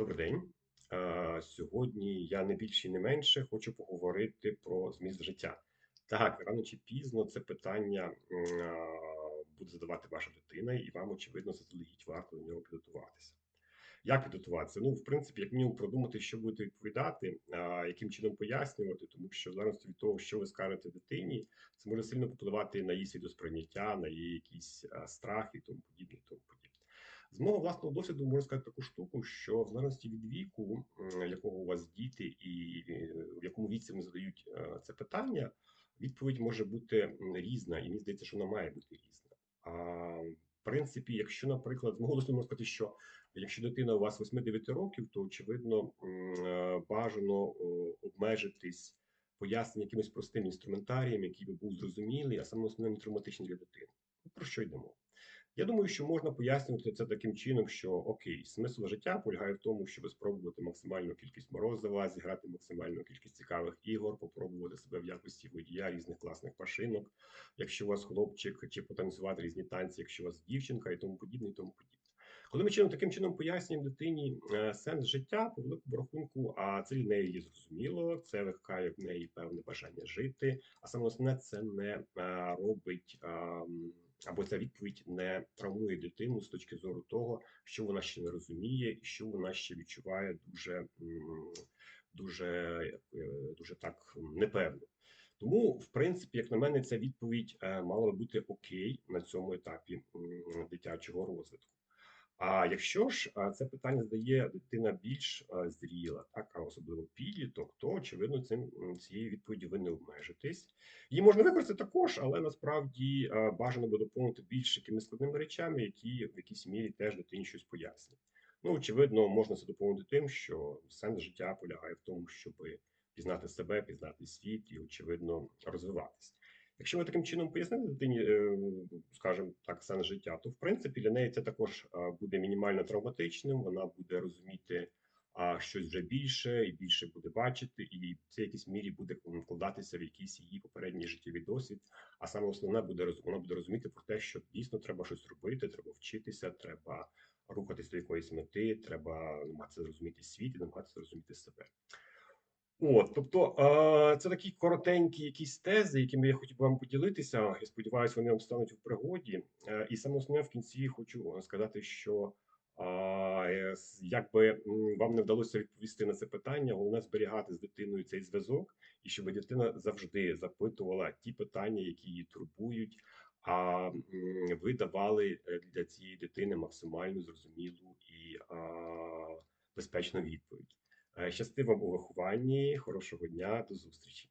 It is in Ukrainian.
Добрий день. Сьогодні я не більше і не менше хочу поговорити про зміст життя. Так, рано чи пізно це питання буде задавати ваша дитина, і вам, очевидно, заздалегідь варто до нього підготуватися. Як підготуватися? Ну, в принципі, як мінімум продумати, що будете відповідати, яким чином пояснювати, тому що в від того, що ви скажете дитині, це може сильно впливати на її світосприйняття, на її якісь страхи і тому подібне. З мого власного досвіду можу сказати таку штуку, що в залежності від віку, якого у вас діти, і е, в якому віці вони задають е, це питання, відповідь може бути різна, і мені здається, що вона має бути різна. А в принципі, якщо, наприклад, з мого досвіду можу сказати, що якщо дитина у вас 8-9 років, то очевидно е, бажано обмежитись поясненням якимось простим інструментарієм, який би був зрозумілий, а саме основним травматичний для дитини. Про що йдемо? Я думаю, що можна пояснювати це таким чином, що окей, смисл життя полягає в тому, щоб спробувати максимальну кількість морозива, зіграти максимальну кількість цікавих ігор, попробувати себе в якості водія різних класних машинок, якщо у вас хлопчик, чи потанцювати різні танці, якщо у вас дівчинка і тому подібне, і тому подібне. Коли ми чином таким чином пояснюємо дитині е, сенс життя, по великому рахунку, а це для неї є зрозуміло, це викликає в неї певне бажання жити, а саме основне це не е, робить. Або ця відповідь не травмує дитину з точки зору того, що вона ще не розуміє, і що вона ще відчуває дуже, дуже, е, дуже так непевно. Тому, в принципі, як на мене, ця відповідь е, мала би бути окей на цьому етапі дитячого розвитку. А якщо ж це питання здає дитина більш зріла, так, а особливо підліток, то очевидно цим цією відповіддю ви не обмежитесь. Її можна використати також, але насправді бажано би доповнити більш якимись складними речами, які в якійсь мірі теж дитині щось пояснюють. Ну, очевидно, можна це доповнити тим, що сенс життя полягає в тому, щоб пізнати себе, пізнати світ і, очевидно, розвиватися. Якщо ви таким чином пояснити дитині, е, скажімо так, сенс життя, то в принципі для неї це також буде мінімально травматичним. Вона буде розуміти щось вже більше і більше буде бачити, і це в якійсь мірі буде вкладатися в якийсь її попередній життєвий досвід. А саме основне буде вона буде розуміти про те, що дійсно треба щось робити, треба вчитися, треба рухатись до якоїсь мети, треба намагатися зрозуміти світ і намагатися зрозуміти себе. От, тобто, е, це такі коротенькі якісь тези, якими я хотів би вам поділитися. Я сподіваюся, вони вам стануть в пригоді. Е, і саме основне в кінці хочу сказати, що е, с- як би м, вам не вдалося відповісти на це питання, головне зберігати з дитиною цей зв'язок, і щоб дитина завжди запитувала ті питання, які її турбують. А ви давали е, для цієї дитини максимально зрозумілу і безпечну відповідь. Е, Щасти вам у вихованні, хорошого дня, до зустрічі.